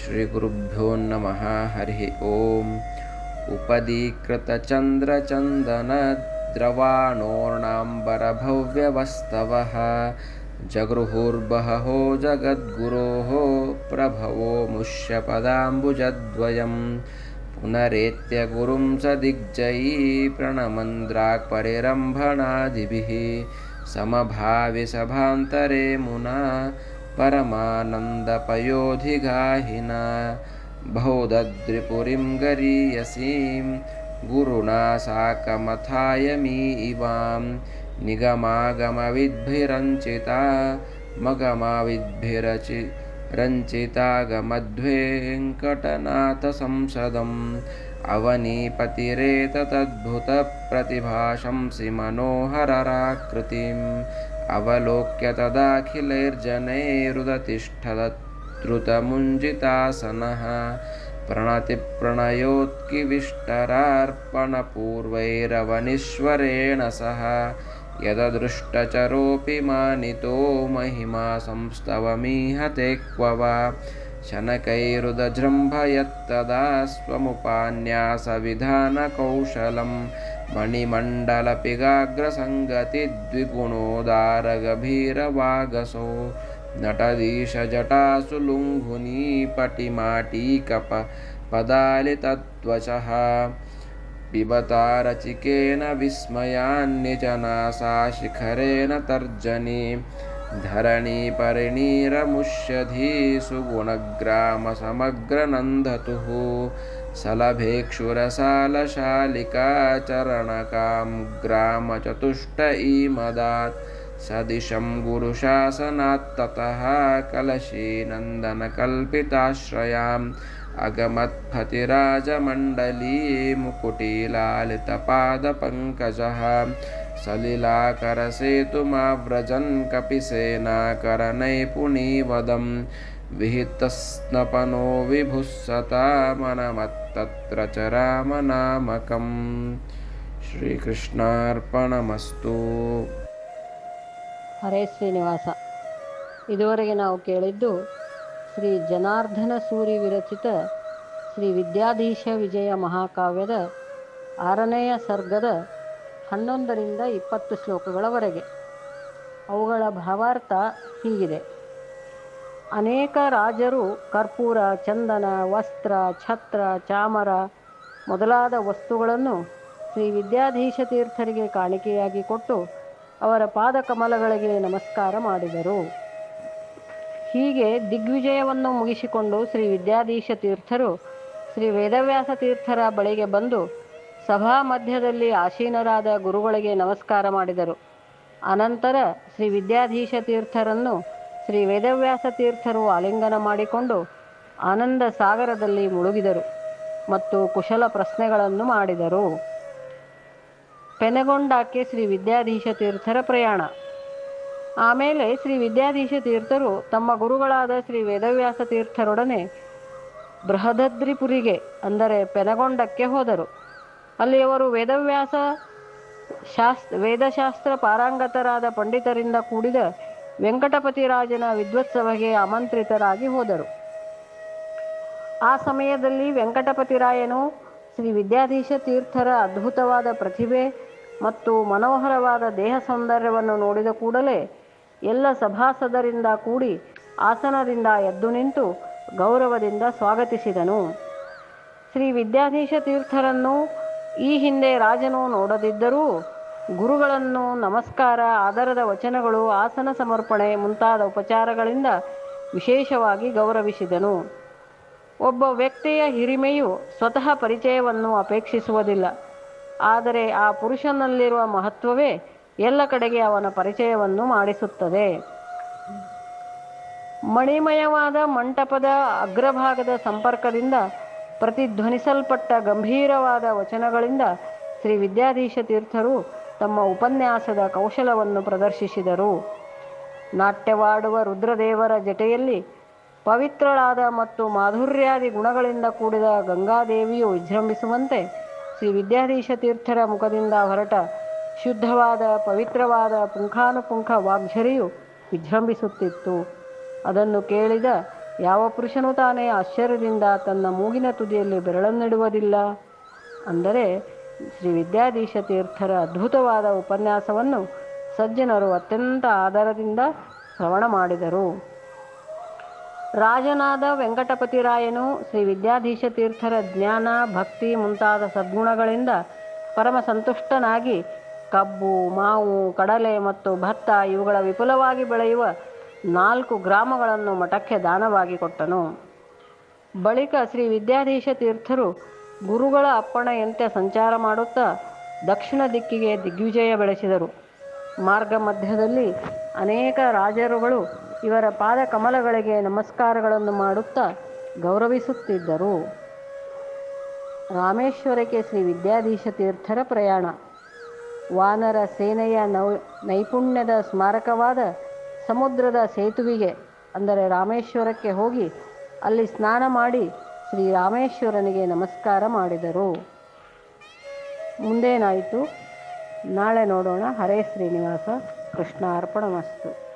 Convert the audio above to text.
श्रीगुरुभ्यो नमः। हरिः ॐ उपदीकृतचन्द्रचन्दनद्रवाणोर्णाम्बरभव्यवस्तवः जगृहुर्बहवो जगद्गुरोः प्रभवो मुष्यपदाम्बुजद्वयं पुनरेत्य गुरुं स दिग्जयी प्रणमन्द्राक्परिरम्भणादिभिः समभावि सभान्तरे मुना परमानन्दपयोधिगाहिना। बहुद्रिपुरीं गरीयसीं गुरुणा साकमथायमी इवां। निगमागमविद्भिरञ्चिता मगमाविद्भिरचि रञ्चितागमध्वेङ्कटनाथसंसदम् अवनीपतिरेतदद्भुतप्रतिभाशंसि मनोहरराकृतिम्। अवलोक्य तदाखिलैर्जनैरुदतिष्ठदत्रुतमुञ्जितासनः प्रणतिप्रणयोत्किविष्टरार्पणपूर्वैरवनीश्वरेण सह यददृष्टचरोऽपि मानितो महिमा संस्तवमीहते क्व वा शनकैरुदजृम्भयत्तदा स्वमुपान्यासविधानकौशलं मणिमण्डलपिगाग्रसङ्गतिद्विगुणोदारगभीरवागसो नटदीशजटासु लुम्भुनीपटिमाटीकप पदालितत्वचः पिबतारचिकेन विस्मयान्निजनासाशिखरेण तर्जनी धरणीपरिणीरमुष्यधीषु गुणग्रामसमग्रनन्दतुः सलभेक्षुरसालशालिकाचरणकां ग्रामचतुष्ट ईमदात् सदिशं गुरुशासनात्ततः कलशीनन्दनकल्पिताश्रयाम्। अगमत्फतिराजमण्डली मुकुटीलालितपादपङ्कजः सलिलाकरसेतुमाव्रजन् कपिसेनाकरनैपुणीवदं विहितस्नपनो विभुः सतामनमत्तत्र च रामनामकम् ಶ್ರೀಕೃಷ್ಣಾರ್ಪಣಮಸ್ತು ಹರೇ ಶ್ರೀನಿವಾಸ ಇದುವರೆಗೆ ನಾವು ಕೇಳಿದ್ದು ಶ್ರೀ ಜನಾರ್ದನ ಸೂರಿ ವಿರಚಿತ ಶ್ರೀ ವಿದ್ಯಾಧೀಶ ವಿಜಯ ಮಹಾಕಾವ್ಯದ ಆರನೆಯ ಸರ್ಗದ ಹನ್ನೊಂದರಿಂದ ಇಪ್ಪತ್ತು ಶ್ಲೋಕಗಳವರೆಗೆ. ಅವುಗಳ ಭಾವಾರ್ಥ ಹೀಗಿದೆ. ಅನೇಕ ರಾಜರು ಕರ್ಪೂರ, ಚಂದನ, ವಸ್ತ್ರ, ಛತ್ರ, ಚಾಮರ ಮೊದಲಾದ ವಸ್ತುಗಳನ್ನು ಶ್ರೀ ವಿದ್ಯಾಧೀಶ ತೀರ್ಥರಿಗೆ ಕಾಣಿಕೆಯಾಗಿ ಕೊಟ್ಟು ಅವರ ಪಾದಕಮಲಗಳಿಗೆ ನಮಸ್ಕಾರ ಮಾಡಿದರು. ಹೀಗೆ ದಿಗ್ವಿಜಯವನ್ನು ಮುಗಿಸಿಕೊಂಡು ಶ್ರೀ ವಿದ್ಯಾಧೀಶ ತೀರ್ಥರು ಶ್ರೀ ವೇದವ್ಯಾಸ ತೀರ್ಥರ ಬಳಿಗೆ ಬಂದು ಸಭಾ ಮಧ್ಯದಲ್ಲಿ ಆಸೀನರಾದ ಗುರುಗಳಿಗೆ ನಮಸ್ಕಾರ ಮಾಡಿದರು. ಅನಂತರ ಶ್ರೀ ವಿದ್ಯಾಧೀಶ ತೀರ್ಥರನ್ನು ಶ್ರೀ ವೇದವ್ಯಾಸ ತೀರ್ಥರು ಆಲಿಂಗನ ಮಾಡಿಕೊಂಡು ಆನಂದ ಸಾಗರದಲ್ಲಿ ಮುಳುಗಿದರು ಮತ್ತು ಕುಶಲ ಪ್ರಶ್ನೆಗಳನ್ನು ಮಾಡಿದರು. ಪೆನಗೊಂಡಾಕ್ಕೆ ಶ್ರೀ ವಿದ್ಯಾಧೀಶ ತೀರ್ಥರ ಪ್ರಯಾಣ. ಆಮೇಲೆ ಶ್ರೀ ವಿದ್ಯಾಧೀಶ ತೀರ್ಥರು ತಮ್ಮ ಗುರುಗಳಾದ ಶ್ರೀ ವೇದವ್ಯಾಸ ತೀರ್ಥರೊಡನೆ ಬೃಹದದ್ರಿಪುರಿಗೆ, ಅಂದರೆ ಪೆನಗೊಂಡಕ್ಕೆ ಹೋದರು. ಅಲ್ಲಿ ಅವರು ವೇದವ್ಯಾಸ ಶಾಸ್ತ್ರ, ವೇದಶಾಸ್ತ್ರ ಪಾರಂಗತರಾದ ಪಂಡಿತರಿಂದ ಕೂಡಿದ ವೆಂಕಟಪತಿ ರಾಜನ ವಿದ್ವತ್ಸಭೆಗೆ ಆಮಂತ್ರಿತರಾಗಿ ಹೋದರು. ಆ ಸಮಯದಲ್ಲಿ ವೆಂಕಟಪತಿ ರಾಯನು ಶ್ರೀ ವಿದ್ಯಾಧೀಶ ತೀರ್ಥರ ಅದ್ಭುತವಾದ ಪ್ರತಿಭೆ ಮತ್ತು ಮನೋಹರವಾದ ದೇಹ ಸೌಂದರ್ಯವನ್ನು ನೋಡಿದ ಕೂಡಲೇ ಎಲ್ಲ ಸಭಾಸದರಿಂದ ಕೂಡಿ ಆಸನದಿಂದ ಎದ್ದು ನಿಂತು ಗೌರವದಿಂದ ಸ್ವಾಗತಿಸಿದನು. ಶ್ರೀ ವಿದ್ಯಾಧೀಶ ತೀರ್ಥರನ್ನು ಈ ಹಿಂದೆ ರಾಜನು ನೋಡದಿದ್ದರೂ ಗುರುಗಳನ್ನು ನಮಸ್ಕಾರ, ಆದರದ ವಚನಗಳು, ಆಸನ ಸಮರ್ಪಣೆ ಮುಂತಾದ ಉಪಚಾರಗಳಿಂದ ವಿಶೇಷವಾಗಿ ಗೌರವಿಸಿದನು. ಒಬ್ಬ ವ್ಯಕ್ತಿಯ ಹಿರಿಮೆಯು ಸ್ವತಃ ಪರಿಚಯವನ್ನು ಅಪೇಕ್ಷಿಸುವುದಿಲ್ಲ. ಆದರೆ ಆ ಪುರುಷನಲ್ಲಿರುವ ಮಹತ್ವವೇ ಎಲ್ಲ ಕಡೆಗೆ ಅವನ ಪರಿಚಯವನ್ನು ಮಾಡಿಸುತ್ತದೆ. ಮಣಿಮಯವಾದ ಮಂಟಪದ ಅಗ್ರಭಾಗದ ಸಂಪರ್ಕದಿಂದ ಪ್ರತಿಧ್ವನಿಸಲ್ಪಟ್ಟ ಗಂಭೀರವಾದ ವಚನಗಳಿಂದ ಶ್ರೀ ವಿದ್ಯಾಧೀಶ ತೀರ್ಥರು ತಮ್ಮ ಉಪನ್ಯಾಸದ ಕೌಶಲವನ್ನು ಪ್ರದರ್ಶಿಸಿದರು. ನಾಟ್ಯವಾಡುವ ರುದ್ರದೇವರ ಜಟೆಯಲ್ಲಿ ಪವಿತ್ರಳಾದ ಮತ್ತು ಮಾಧುರ್ಯಾದಿ ಗುಣಗಳಿಂದ ಕೂಡಿದ ಗಂಗಾದೇವಿಯು ವಿಜೃಂಭಿಸುವಂತೆ ಶ್ರೀ ವಿದ್ಯಾಧೀಶ ತೀರ್ಥರ ಮುಖದಿಂದ ಹೊರಟ ಶುದ್ಧವಾದ, ಪವಿತ್ರವಾದ, ಪುಂಖಾನುಪುಂಖ ವಾಗ್ಝರಿಯು ವಿಜೃಂಭಿಸುತ್ತಿತ್ತು. ಅದನ್ನು ಕೇಳಿದ ಯಾವ ಪುರುಷನು ತಾನೇ ಆಶ್ಚರ್ಯದಿಂದ ತನ್ನ ಮೂಗಿನ ತುದಿಯಲ್ಲಿ ಬೆರಳನ್ನಿಡುವುದಿಲ್ಲ ಅಂದರೆ ಶ್ರೀ ವಿದ್ಯಾಧೀಶ ತೀರ್ಥರ ಅದ್ಭುತವಾದ ಉಪನ್ಯಾಸವನ್ನು ಸಜ್ಜನರು ಅತ್ಯಂತ ಆದರದಿಂದ ಶ್ರವಣ ಮಾಡಿದರು. ರಾಜನಾದ ವೆಂಕಟಪತಿರಾಯನು ಶ್ರೀ ವಿದ್ಯಾಧೀಶ ತೀರ್ಥರ ಜ್ಞಾನ, ಭಕ್ತಿ ಮುಂತಾದ ಸದ್ಗುಣಗಳಿಂದ ಪರಮ ಸಂತುಷ್ಟನಾಗಿ ಕಬ್ಬು, ಮಾವು, ಕಡಲೆ ಮತ್ತು ಭತ್ತ ಇವುಗಳ ವಿಪುಲವಾಗಿ ಬೆಳೆಯುವ ನಾಲ್ಕು ಗ್ರಾಮಗಳನ್ನು ಮಠಕ್ಕೆ ದಾನವಾಗಿ ಕೊಟ್ಟನು. ಬಳಿಕ ಶ್ರೀ ವಿದ್ಯಾಧೀಶ ತೀರ್ಥರು ಗುರುಗಳ ಅಪ್ಪಣೆಯಂತೆ ಸಂಚಾರ ಮಾಡುತ್ತಾ ದಕ್ಷಿಣ ದಿಕ್ಕಿಗೆ ದಿಗ್ವಿಜಯ ಬೆಳೆಸಿದರು. ಮಾರ್ಗ ಮಧ್ಯದಲ್ಲಿ ಅನೇಕ ರಾಜರುಗಳು ಇವರ ಪಾದ ಕಮಲಗಳಿಗೆ ನಮಸ್ಕಾರಗಳನ್ನು ಮಾಡುತ್ತಾ ಗೌರವಿಸುತ್ತಿದ್ದರು. ರಾಮೇಶ್ವರಕ್ಕೆ ಶ್ರೀ ವಿದ್ಯಾಧೀಶ ತೀರ್ಥರ ಪ್ರಯಾಣ. ವಾನರ ಸೇನೆಯ ನೌ, ನೈಪುಣ್ಯದ ಸ್ಮಾರಕವಾದ ಸಮುದ್ರದ ಸೇತುವಿಗೆ, ಅಂದರೆ ರಾಮೇಶ್ವರಕ್ಕೆ ಹೋಗಿ ಅಲ್ಲಿ ಸ್ನಾನ ಮಾಡಿ ಶ್ರೀ ರಾಮೇಶ್ವರನಿಗೆ ನಮಸ್ಕಾರ ಮಾಡಿದರು. ಮುಂದೇನಾಯಿತು? ನಾಳೆ ನೋಡೋಣ. ಹರೇ ಶ್ರೀನಿವಾಸ. ಕೃಷ್ಣ ಅರ್ಪಣ ಮಸ್ತು